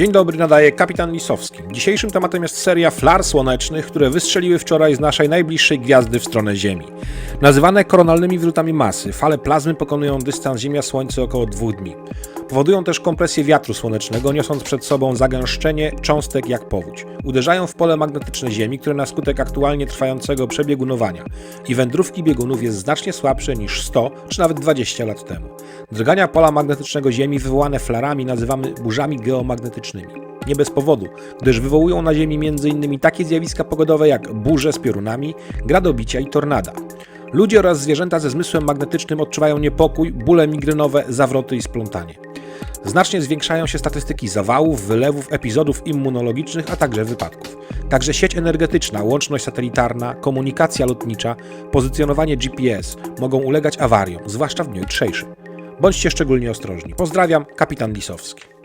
Dzień dobry, nadaje kapitan Lisowski. Dzisiejszym tematem jest seria flar słonecznych, które wystrzeliły wczoraj z naszej najbliższej gwiazdy w stronę Ziemi. Nazywane koronalnymi wyrzutami masy, fale plazmy pokonują dystans Ziemia-Słońce około dwóch dni. Powodują też kompresję wiatru słonecznego, niosąc przed sobą zagęszczenie cząstek jak powódź. Uderzają w pole magnetyczne Ziemi, które na skutek aktualnie trwającego przebiegunowania i wędrówki biegunów jest znacznie słabsze niż 100 czy nawet 20 lat temu. Drgania pola magnetycznego Ziemi wywołane flarami nazywamy burzami geomagnetycznymi. Nie bez powodu, gdyż wywołują na Ziemi m.in. takie zjawiska pogodowe jak burze z piorunami, gradobicia i tornada. Ludzie oraz zwierzęta ze zmysłem magnetycznym odczuwają niepokój, bóle migrenowe, zawroty i splątanie. Znacznie zwiększają się statystyki zawałów, wylewów, epizodów immunologicznych, a także wypadków. Także sieć energetyczna, łączność satelitarna, komunikacja lotnicza, pozycjonowanie GPS mogą ulegać awariom, zwłaszcza w dniu jutrzejszym. Bądźcie szczególnie ostrożni. Pozdrawiam, kapitan Lisowski.